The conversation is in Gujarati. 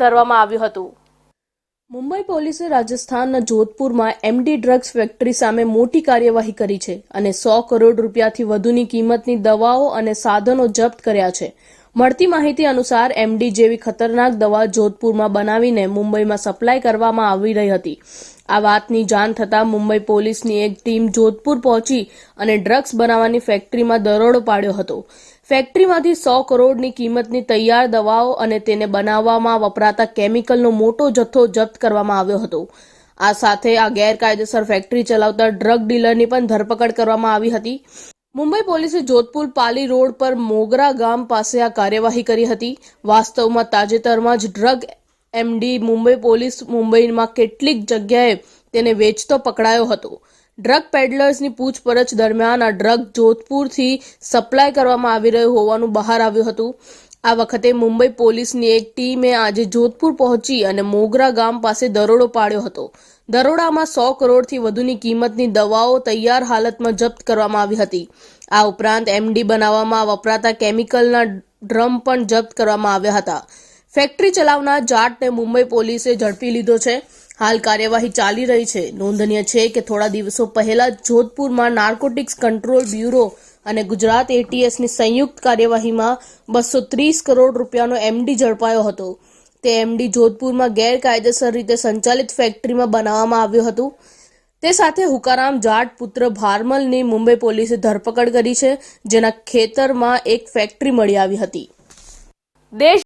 ધરવામાં આવ્યું હતું. મુંબઈ પોલીસે રાજસ્થાનના જોધપુરમાં એમડી ડ્રગ્સ ફેક્ટરી સામે મોટી કાર્યવાહી કરી છે અને સો કરોડ રૂપિયાથી વધુની કિંમતની દવાઓ અને સાધનો જપ્ત કર્યા છે. મળતી માહિતી અનુસાર એમડી જેવી ખતરનાક દવા જોધપુરમાં બનાવીને મુંબઈમાં સપ્લાય કરવામાં આવી રહી હતી. આ વાતની જાણ થતાં મુંબઈ પોલીસની એક ટીમ જોધપુર પહોંચી અને ડ્રગ્સ બનાવવાની ફેક્ટરીમાં દરોડો પાડ્યો હતો. ફેક્ટરીમાંથી સો કરોડની કિંમતની તૈયાર દવાઓ અને તેને બનાવવામાં વપરાતા કેમિકલનો મોટો જથ્થો જપ્ત કરવામાં આવ્યો હતો. આ સાથે આ ગેરકાયદેસર ફેક્ટરી ચલાવતા ડ્રગ ડીલરની પણ ધરપકડ કરવામાં આવી હતી. મુંબઈ પોલીસે જોધપુર પાલી રોડ પર મોગરા ગામ પાસે આ કાર્યવાહી કરી હતી. વાસ્તવમાં તાજેતરમાં જ ડ્રગ એમડી મુંબઈ પોલીસ મુંબઈમાં કેટલીક જગ્યાએ તેને વેચતો પકડાયો હતો. ડ્રગ પેડલર્સની પૂછપરછ દરમિયાન આ ડ્રગ જોધપુરથી સપ્લાય કરવામાં આવી રહ્યું હોવાનું બહાર આવ્યું હતું. આ વખતે મુંબઈ પોલીસની એક ટીમે આજે જોધપુર પહોંચી અને મોગરા ગામ પાસે દરોડો પાડ્યો હતો. દરોડામાં સો કરોડથી વધુની કિંમતની દવાઓ તૈયાર હાલતમાં જપ્ત કરવામાં આવી હતી. આ ઉપરાંત એમડી બનાવવામાં વપરાતા કેમિકલના ડ્રમ પણ જપ્ત કરવામાં આવ્યા હતા. ફેક્ટરી ચલાવનાર જાટને મુંબઈ પોલીસે ઝડપી લીધો છે. હાલ કાર્યવાહી ચાલી રહી છે. નોંધનીય છે કે થોડા દિવસો પહેલા જોધપુરમાં નાર્કોટિક્સ કંટ્રોલ બ્યુરો અને ગુજરાત એટીએસની સંયુક્ત કાર્યવાહીમાં બસો ત્રીસ કરોડ રૂપિયાનો એમડી ઝડપાયો હતો. તે એમડી જોધપુરમાં ગેરકાયદેસર રીતે સંચાલિત ફેક્ટરીમાં બનાવવામાં આવ્યું હતું. તે સાથે હુકારામ જાટ પુત્ર ભારમલની મુંબઈ પોલીસે ધરપકડ કરી છે, જેના ખેતરમાં એક ફેક્ટરી મળી આવી હતી. દેશ